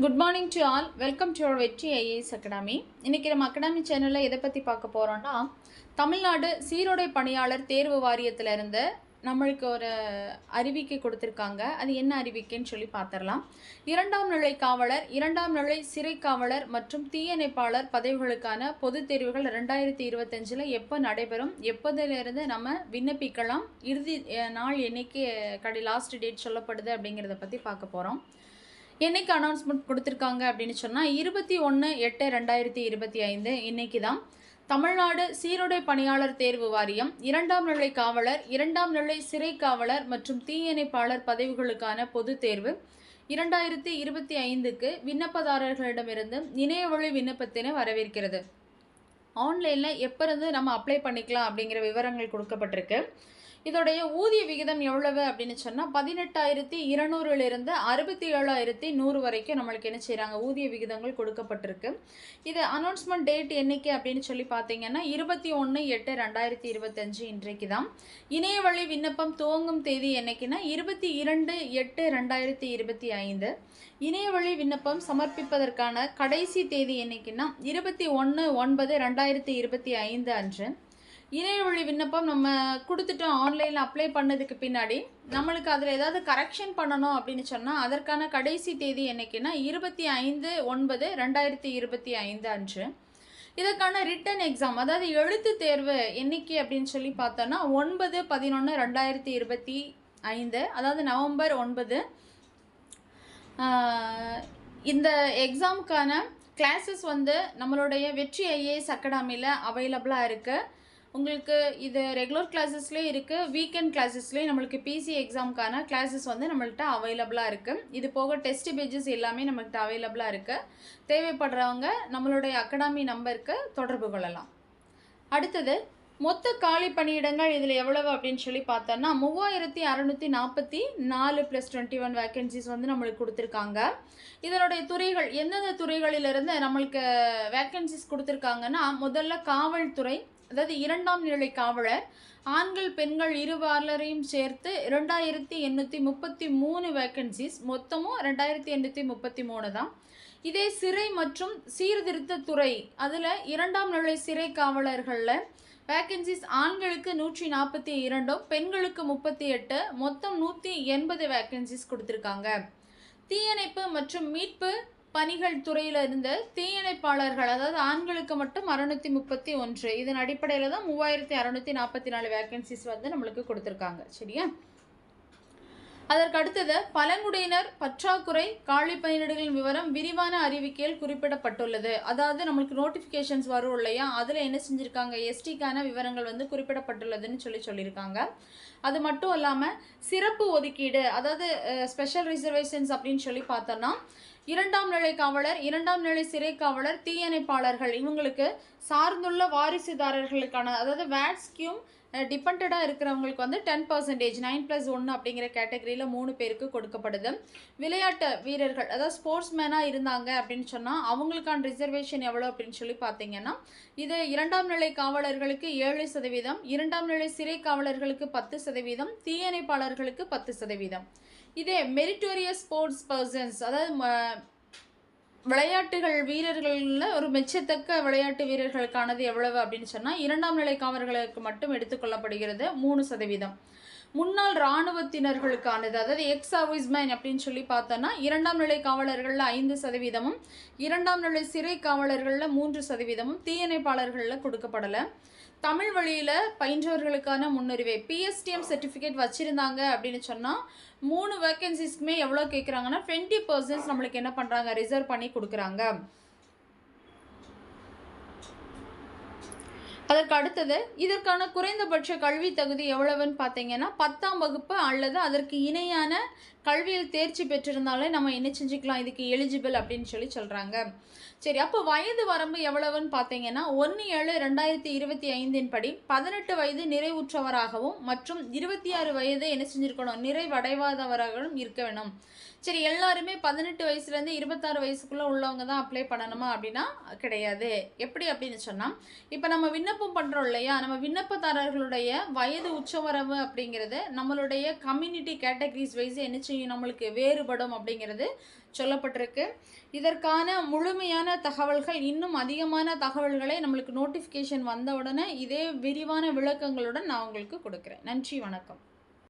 Good morning to all welcome to our Vetri IAS academy இன்றைக்கி நம்ம academy சேனலில் எதை பற்றி பார்க்க போகிறோன்னா தமிழ்நாடு சீருடை பணியாளர் தேர்வு வாரியத்தில் இருந்து நம்மளுக்கு ஒரு அறிவிக்கை கொடுத்துருக்காங்க. அது என்ன அறிவிக்கைன்னு சொல்லி பார்த்துடலாம். இரண்டாம் நிலை காவலர் இரண்டாம் நிலை சிறை காவலர் மற்றும் தீயணைப்பாளர் பதவிகளுக்கான பொதுத் தேர்வுகள் ரெண்டாயிரத்தி இருபத்தஞ்சில் எப்போ நடைபெறும்? எப்போதிலிருந்து நம்ம விண்ணப்பிக்கலாம்? இறுதி நாள் என்னைக்கு கடை லாஸ்ட் டேட் சொல்லப்படுது அப்படிங்கிறத பற்றி பார்க்க போகிறோம் என்னைக்கு அனௌன்ஸ்மெண்ட் கொடுத்துருக்காங்க அப்படின்னு சொன்னால் இருபத்தி ஒன்று எட்டு ரெண்டாயிரத்தி இருபத்தி ஐந்து இன்னைக்கு தான் தமிழ்நாடு சீருடை பணியாளர் தேர்வு வாரியம் இரண்டாம் நிலை காவலர் இரண்டாம் நிலை சிறை காவலர் மற்றும் தீயணைப்பாளர் பதவிகளுக்கான பொதுத் தேர்வு இரண்டாயிரத்தி இருபத்தி ஐந்துக்கு விண்ணப்பதாரர்களிடமிருந்து இணையவழி விண்ணப்பத்தினை வரவேற்கிறது. ஆன்லைனில் எப்போ இருந்து நம்ம அப்ளை பண்ணிக்கலாம் அப்படிங்கிற விவரங்கள் கொடுக்கப்பட்டிருக்கு. இதோடைய ஊதிய விகிதம் எவ்வளவு அப்படின்னு சொன்னால் பதினெட்டாயிரத்தி இருநூறுலேருந்து அறுபத்தி ஏழாயிரத்தி நூறு வரைக்கும் நம்மளுக்கு என்ன செய்கிறாங்க ஊதிய விகிதங்கள் கொடுக்கப்பட்டிருக்கு. இது அனௌன்ஸ்மெண்ட் டேட் என்னைக்கு அப்படின்னு சொல்லி பார்த்தீங்கன்னா இருபத்தி ஒன்று எட்டு ரெண்டாயிரத்தி இருபத்தஞ்சு இன்றைக்கு தான். இணையவழி விண்ணப்பம் துவங்கும் தேதி என்னைக்குன்னா இருபத்தி இரண்டு எட்டு ரெண்டாயிரத்தி இருபத்தி ஐந்து. இணையவழி விண்ணப்பம் சமர்ப்பிப்பதற்கான கடைசி தேதி என்னைக்குன்னா இருபத்தி ஒன்று ஒன்பது ரெண்டாயிரத்தி இருபத்தி ஐந்து அன்று. இணையவழி விண்ணப்பம் நம்ம கொடுத்துட்டோம் ஆன்லைனில் அப்ளை பண்ணதுக்கு பின்னாடி நம்மளுக்கு அதில் ஏதாவது கரெக்ஷன் பண்ணணும் அப்படின்னு சொன்னால் அதற்கான கடைசி தேதி என்னைக்குன்னா இருபத்தி ஐந்து ஒன்பது ரெண்டாயிரத்தி இருபத்தி ஐந்து அன்று. இதற்கான ரிட்டன் எக்ஸாம் அதாவது எழுத்து தேர்வு என்னைக்கு அப்படின்னு சொல்லி பார்த்தோன்னா ஒன்பது பதினொன்று ரெண்டாயிரத்தி இருபத்தி ஐந்து அதாவது நவம்பர் ஒன்பது. இந்த எக்ஸாமுக்கான கிளாஸஸ் வந்து நம்மளுடைய வெற்றி ஐஏஎஸ் அகாடமியில் அவைலபிளாக இருக்குது உங்களுக்கு இது ரெகுலர் கிளாஸஸ்லேயும் இருக்குது வீக்கெண்ட் கிளாஸஸ்லேயும் நம்மளுக்கு பிசி எக்ஸாமுக்கான கிளாஸஸ் வந்து நம்மள்கிட்ட அவைலபிளாக இருக்குது இது போக டெஸ்ட் பேஜஸ் எல்லாமே நம்மள்கிட்ட அவைலபிளாக இருக்குது தேவைப்படுறவங்க நம்மளுடைய அகாடமி நம்பருக்கு தொடர்பு கொள்ளலாம். அடுத்தது மொத்த காலி பணியிடங்கள் இதில் எவ்வளவு அப்படின்னு சொல்லி பார்த்தோன்னா மூவாயிரத்தி அறநூற்றி நாற்பத்தி நாலு ப்ளஸ் டுவெண்ட்டி ஒன் வேக்கன்சிஸ் வந்து நம்மளுக்கு கொடுத்துருக்காங்க. இதனுடைய துறைகள் எந்தெந்த துறைகளிலிருந்து நம்மளுக்கு வேக்கன்சிஸ் கொடுத்துருக்காங்கன்னா முதல்ல காவல்துறை அதாவது இரண்டாம் நிலை காவலர் ஆண்கள் பெண்கள் இருபாலரையும் சேர்த்து ரெண்டாயிரத்தி எண்ணூற்றி முப்பத்தி மூணு வேக்கன்சிஸ் மொத்தமும் ரெண்டாயிரத்தி எண்ணூற்றி முப்பத்தி மூணு தான். இதே சிறை மற்றும் சீர்திருத்த துறை அதில் இரண்டாம் நிலை சிறை காவலர்களில் வேக்கன்சிஸ் ஆண்களுக்கு நூற்றி நாற்பத்தி இரண்டும் பெண்களுக்கு முப்பத்தி எட்டு மொத்தம் நூற்றி எண்பது வேக்கன்சிஸ் கொடுத்துருக்காங்க. தீயணைப்பு மற்றும் மீட்பு பணிகள் துறையில் இருந்த தீயணைப்பாளர்கள் அதாவது ஆண்களுக்கு மட்டும் அறுநூத்தி முப்பத்தி ஒன்று. இதன் அடிப்படையில் தான் மூவாயிரத்தி அறுநூத்தி நாற்பத்தி நாலு வேக்கன்சிஸ் வந்து நம்மளுக்கு கொடுத்துருக்காங்க. சரியா? அதற்கடுத்தது பழங்குடியினர் பற்றாக்குறை காலி பயனீடுகளின் விவரம் விரிவான அறிவிக்கையில் குறிப்பிடப்பட்டுள்ளது. அதாவது நம்மளுக்கு நோட்டிஃபிகேஷன்ஸ் வரும் இல்லையா? அதில் என்ன செஞ்சுருக்காங்க? எஸ்டிக்கான விவரங்கள் வந்து குறிப்பிடப்பட்டுள்ளதுன்னு சொல்லி சொல்லியிருக்காங்க. அது மட்டும் இல்லாமல் சிறப்பு ஒதுக்கீடு அதாவது ஸ்பெஷல் ரிசர்வேஷன்ஸ் அப்படின்னு சொல்லி பார்த்தோன்னா இரண்டாம் நிலை காவலர் இரண்டாம் நிலை சிறை காவலர் தீயணைப்பாளர்கள் இவங்களுக்கு சார்ந்துள்ள வாரிசுதாரர்களுக்கான அதாவது வேட்ஸ்கியூம் டிபெண்டடாக இருக்கிறவங்களுக்கு வந்து டென் பர்சன்டேஜ் நைன் ப்ளஸ் ஒன்று அப்படிங்கிற கேட்டகரியில் மூணு பேருக்கு கொடுக்கப்படுது. விளையாட்டு வீரர்கள் அதாவது ஸ்போர்ட்ஸ் மேனாக இருந்தாங்க அப்படின்னு சொன்னால் அவங்களுக்கான ரிசர்வேஷன் எவ்வளோ அப்படின்னு சொல்லி பார்த்தீங்கன்னா இது இரண்டாம் நிலை காவலர்களுக்கு ஏழு சதவீதம் இரண்டாம் நிலை சிறை காவலர்களுக்கு பத்து சதவீதம் தீயணைப்பாளர்களுக்கு பத்து சதவீதம். இதே மெரிட்டோரியஸ் ஸ்போர்ட்ஸ் பர்சன்ஸ் அதாவது ம- விளையாட்டுகள் வீரர்களில் ஒரு மெச்சத்தக்க விளையாட்டு வீரர்களுக்கானது எவ்வளவு அப்படின்னு சொன்னால் இரண்டாம் நிலை காவலர்களுக்கு மட்டும் எடுத்துக்கொள்ளப்படுகிறது மூணு சதவீதம். முன்னாள் இராணுவத்தினர்களுக்கானது அதாவது எக்ஸ் சர்வீஸ்மேன் அப்படின்னு சொல்லி பார்த்தோன்னா இரண்டாம் நிலை காவலர்களில் ஐந்து சதவீதமும் இரண்டாம் நிலை சிறை காவலர்களில் மூன்று சதவீதமும் தீயணைப்பாளர்களில் கொடுக்கப்படலை. தமிழ் வழியில் பயின்றவர்களுக்கான முன்னுரிமை பிஎஸ்டிஎம் சர்டிஃபிகேட் வச்சுருந்தாங்க அப்படின்னு சொன்னால் மூணு வேக்கன்சிஸ்க்குமே எவ்வளோ கேட்குறாங்கன்னா டுவெண்ட்டி பர்சன்ட் நம்மளுக்கு என்ன பண்ணுறாங்க ரிசர்வ் பண்ணி கொடுக்குறாங்க. அதற்கு அடுத்தது இதற்கான குறைந்தபட்ச கல்வி தகுதி எவ்வளவுன்னு பார்த்தீங்கன்னா பத்தாம் வகுப்பு அல்லது அதற்கு இணையான கல்வியில் தேர்ச்சி பெற்றிருந்தாலே நம்ம என்ன செஞ்சுக்கலாம்? இதுக்கு எலிஜிபிள் அப்படின்னு சொல்லி சொல்கிறாங்க சரி அப்போ வயது வரம்பு எவ்வளவுன்னு பார்த்தீங்கன்னா ஒன்று ஏழு ரெண்டாயிரத்தி இருபத்தி ஐந்தின் படி பதினெட்டு வயது நிறைவுற்றவராகவும் மற்றும் இருபத்தி ஆறு வயது என்ன செஞ்சுருக்கணும்? நிறைவடைவாதவராகவும் இருக்க வேணும். சரி எல்லாருமே பதினெட்டு வயசுலேருந்து இருபத்தாறு வயசுக்குள்ளே உள்ளவங்க தான் அப்ளை பண்ணணுமா அப்படின்னா கிடையாது. எப்படி அப்படின்னு சொன்னால் இப்போ நம்ம விண்ணப்ப விண்ணப்பம் பண்ணுறோம் இல்லையா? நம்ம விண்ணப்பதாரர்களுடைய வயது உச்சவரவு அப்படிங்கிறது நம்மளுடைய கம்யூனிட்டி கேட்டகரிஸ் வைஸ் என்ன செய்யும்? நம்மளுக்கு வேறுபடும் அப்படிங்கிறது சொல்லப்பட்டிருக்கு. இதற்கான முழுமையான தகவல்கள் இன்னும் அதிகமான தகவல்களை நம்மளுக்கு நோட்டிஃபிகேஷன் வந்த உடனே இதே விரிவான விளக்கங்களுடன் நான் உங்களுக்கு கொடுக்குறேன். நன்றி வணக்கம்.